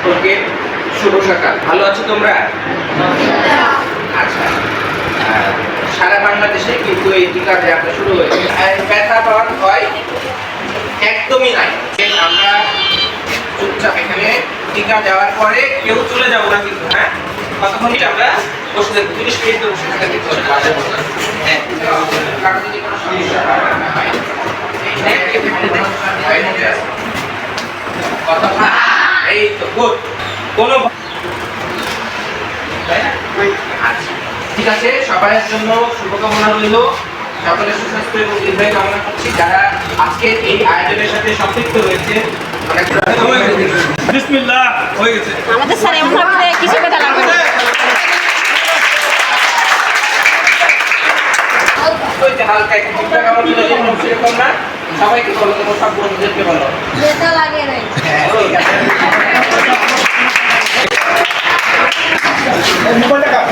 সকলকে শুভ সকাল ভালো আছো তোমরা আচ্ছা সারা বাংলাদেশে কিন্তু এই টিকা যাত্রা শুরু হয়েছে ব্যথা পাওয়ার ভয় একদমই নাই আমরা চুপচাপ এখানে টিকা দেওয়ার পরে কেউ চলে যাব না কিন্তু হ্যাঁ কতক্ষণ কি আমরা বসে থাকব তিরিশ মিনিট বসে থাকতে হবে হ্যাঁ কারও যদি কোনো সমস্যা হয় হয়। কথা গুড কোনো ঠিক আছে সবার জন্য শুভকামনা রইল। সকলের সুস্বাস্থ্য এবং দীর্ঘায়ু কামনা করছি। যারা আজকে এই আয়োজনের সাথে সম্পৃক্ত অনেক বিসমিল্লাহ হয়ে গেছে। আমাদের স্যার এমন ভাবে কিছু কথা লাগবে হালকা একটু ঠিকঠাক আমার জন্য সেরকম না। সবাইকে বলো তোমার সব বন্ধুদেরকে বলো। যেটা লাগে মোবাইলটা কাপ